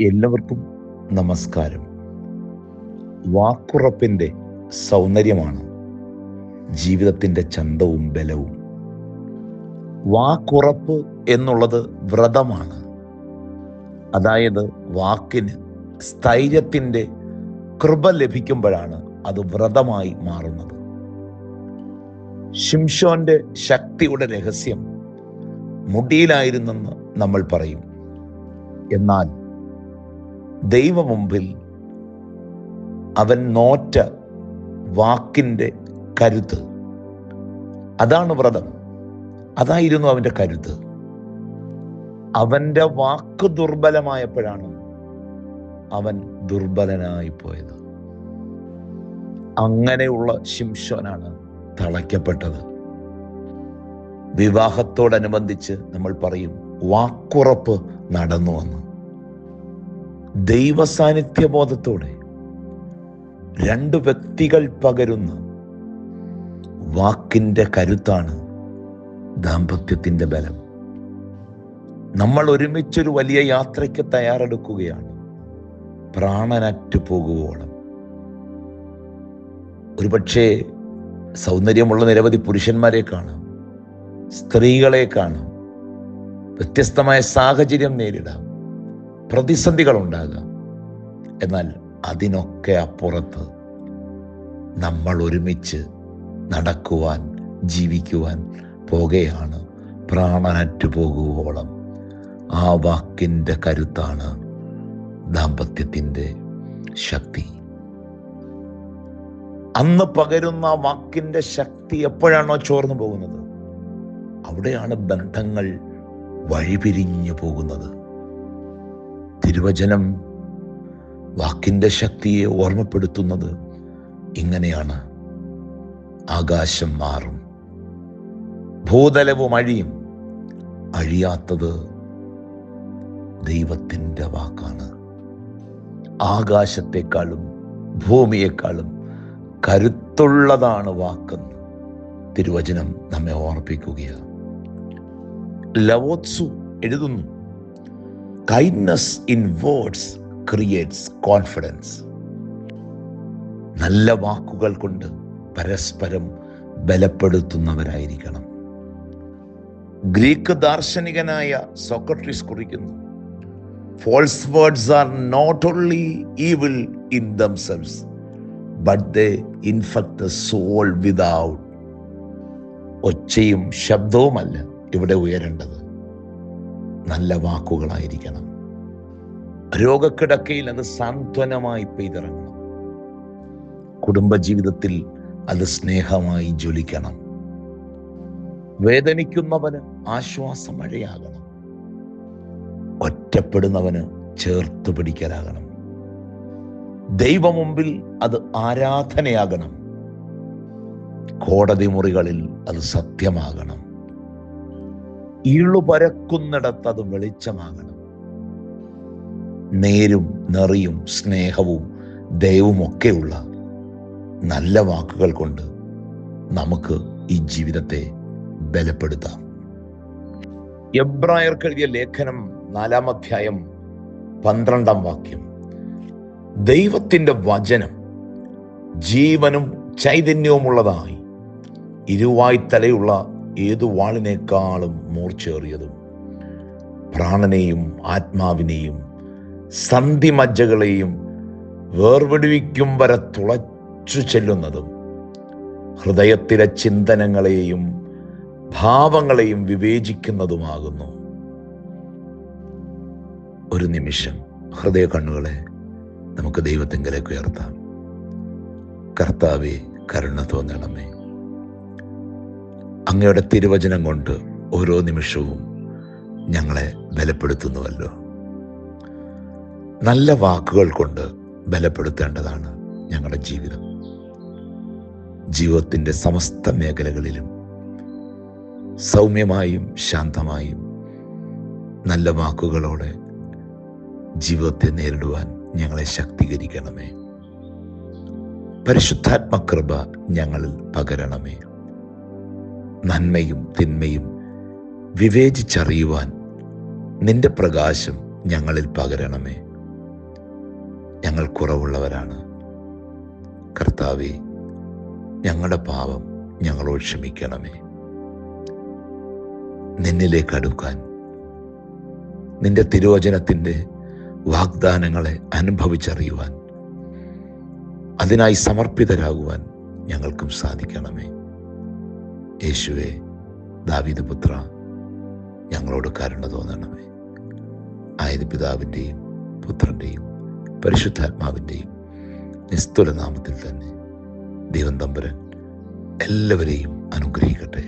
എല്ലാവർക്കും നമസ്കാരം. വാക്കുറപ്പിന്റെ സൗന്ദര്യമാണ് ജീവിതത്തിന്റെ ചന്തവും ബലവും. വാക്കുറപ്പ് എന്നുള്ളത് വ്രതമാണ്. അതായത് വാക്കിന് സ്ഥൈര്യത്തിന്റെ കൃപ ലഭിക്കുമ്പോഴാണ് അത് വ്രതമായി മാറുന്നത്. ഷിംഷോന്റെ ശക്തിയുടെ രഹസ്യം മുടിയിലായിരുന്നെന്ന് നമ്മൾ പറയും. എന്നാൽ ദൈവമുമ്പിൽ അവൻ നോറ്റ വാക്കിന്റെ കരുത്ത്. അതാണ് വ്രതം. അതായിരുന്നു അവന്റെ കരുത്ത്. അവന്റെ വാക്ക് ദുർബലമായപ്പോഴാണ് അവൻ ദുർബലനായി പോയത്. അങ്ങനെയുള്ള ശിംഷോനാണ് തളയ്ക്കപ്പെട്ടത്. വിവാഹത്തോടനുബന്ധിച്ച് നമ്മൾ പറയും വാക്കുറപ്പ് നടന്നു വന്ന്. ദൈവസാന്നിധ്യബോധത്തോടെ രണ്ട് വ്യക്തികൾ പകരുന്ന വാക്കിന്റെ കരുത്താണ് ദാമ്പത്യത്തിന്റെ ബലം. നമ്മൾ ഒരുമിച്ചൊരു വലിയ യാത്രയ്ക്ക് തയ്യാറെടുക്കുകയാണ്. പ്രാണനറ്റു പോകുവോളം. ഒരുപക്ഷേ സൗന്ദര്യമുള്ള നിരവധി പുരുഷന്മാരെ കാണാം. സ്ത്രീകളെ കാണാം. വ്യത്യസ്തമായ സാഹചര്യം നേരിടാം. പ്രതിസന്ധികൾ ഉണ്ടാകാം എന്നാൽ അതിനൊക്കെ അപ്പുറത്ത് നമ്മൾ ഒരുമിച്ച് നടക്കുവാൻ ജീവിക്കുവാൻ പോകുകയാണ് പ്രാണനറ്റു പോകുവോളം. ആ വാക്കിന്റെ കരുത്താണ് ദാമ്പത്യത്തിന്റെ ശക്തി. അന്ന് പകരുന്ന വാക്കിന്റെ ശക്തി എപ്പോഴാണോ ചോർന്നു പോകുന്നത്? അവിടെയാണ് ബന്ധങ്ങൾ വഴിപിരിഞ്ഞു പോകുന്നത്. തിരുവചനം വാക്കിന്റെ ശക്തിയെ ഓർമ്മപ്പെടുത്തുന്നത് ഇങ്ങനെയാണ്. ആകാശം മാറും. ഭൂതലവും അഴിയും. അഴിയാത്തത് ദൈവത്തിന്റെ വാക്കാണ്. ആകാശത്തെക്കാളും ഭൂമിയെക്കാളും കരുത്തുള്ളതാണ് വാക്കെന്ന് തിരുവചനം നമ്മെ ഓർപ്പിക്കുകയാണ്. ലവോത്സു എഴുതുന്നു. Kindness in words creates confidence നല്ല വാക്കുകൾ കൊണ്ട് പരസ്പരം ബലപ്പെടുത്തുന്നവരായിരിക്കണം. ഗ്രീക്ക് ദാർശനികനായ സോക്രട്ടീസ് കുറിക്കുന്നു false words are not only evil in themselves but the infect the soul without ഒച്ചയും ശബ്ദവുമല്ല ഇവിടെ ഉയരേണ്ടത്. നല്ല വാക്കുകളായിരിക്കണം. രോഗക്കിടക്കയിൽ അത് സാന്ത്വനമായി പെയ്തിറങ്ങണം. കുടുംബജീവിതത്തിൽ അത് സ്നേഹമായി ജ്വലിക്കണം. വേദനിക്കുന്നവന് ആശ്വാസമഴയാകണം. ഒറ്റപ്പെടുന്നവന് ചേർത്ത് പിടിക്കലാകണം. ദൈവമുമ്പിൽ അത് ആരാധനയാകണം. കോടതി മുറികളിൽ അത് സത്യമാകണം. ഇളുപരക്കുന്നിടത്ത് അത് വെളിച്ചമാകണം. നേരും നെറിയും സ്നേഹവും ദയവുമൊക്കെയുള്ള നല്ല വാക്കുകൾ കൊണ്ട് നമുക്ക് ഈ ജീവിതത്തെ ബലപ്പെടുത്താം. എബ്രായർക്ക് എഴുതിയ ലേഖനം നാലാം അധ്യായം പന്ത്രണ്ടാം വാക്യം. ദൈവത്തിന്റെ വചനം ജീവനും ചൈതന്യവുമുള്ളതായി ഇരുവായ്ത്തലയുള്ള ഏതു വാളിനേക്കാളും മൂർച്ചേറിയതും പ്രാണനെയും ആത്മാവിനെയും സന്ധിമജ്ജകളെയും വേർവിടുവിക്കും വരെ തുളച്ചു ചെല്ലുന്നതും ഹൃദയത്തിലെ ചിന്തനങ്ങളെയും ഭാവങ്ങളെയും വിവേചിക്കുന്നതുമാകുന്നു. ഒരു നിമിഷം ഹൃദയ കണ്ണുകളെ നമുക്ക് ദൈവത്തെങ്കിലേക്ക് ഉയർത്താം. കർത്താവെ കരുണ തോന്നണമേ. അങ്ങയുടെ തിരുവചനം കൊണ്ട് ഓരോ നിമിഷവും ഞങ്ങളെ ബലപ്പെടുത്തുന്നുവല്ലോ. നല്ല വാക്കുകൾ കൊണ്ട് ബലപ്പെടുത്തേണ്ടതാണ് ഞങ്ങളുടെ ജീവിതം. ജീവിതത്തിന്റെ സമസ്ത മേഖലകളിലും സൗമ്യമായും ശാന്തമായും നല്ല വാക്കുകളോടെ ജീവിതത്തെ നേരിടുവാൻ ഞങ്ങളെ ശക്തീകരിക്കണമേ. പരിശുദ്ധാത്മകൃപ ഞങ്ങളിൽ പകരണമേ. നന്മയും തിന്മയും വിവേചിച്ചറിയുവാൻ നിന്റെ പ്രകാശം ഞങ്ങളിൽ പകരണമേ. ഞങ്ങൾ കുറവുള്ളവരാണ്. കർത്താവെ ഞങ്ങളുടെ പാപം ഞങ്ങളോട് ക്ഷമിക്കണമേ. നിന്നിലേക്ക് അടുക്കാൻ നിന്റെ തിരോചനത്തിന്റെ വാഗ്ദാനങ്ങളെ അനുഭവിച്ചറിയുവാൻ അതിനായി സമർപ്പിതരാകുവാൻ ഞങ്ങൾക്കും സാധിക്കണമേ. യേശുവെ ദാവീദ് പുത്ര ഞങ്ങളോട് കരുണ തോന്നണമേ. ആയത് പിതാവിന്റെയും പുത്രന്റെയും പരിശുദ്ധാത്മാവിന്റെയും നിസ്തുല നാമത്തിൽ തന്നെ ദൈവം തമ്പുരൻ എല്ലാവരെയും അനുഗ്രഹിക്കട്ടെ.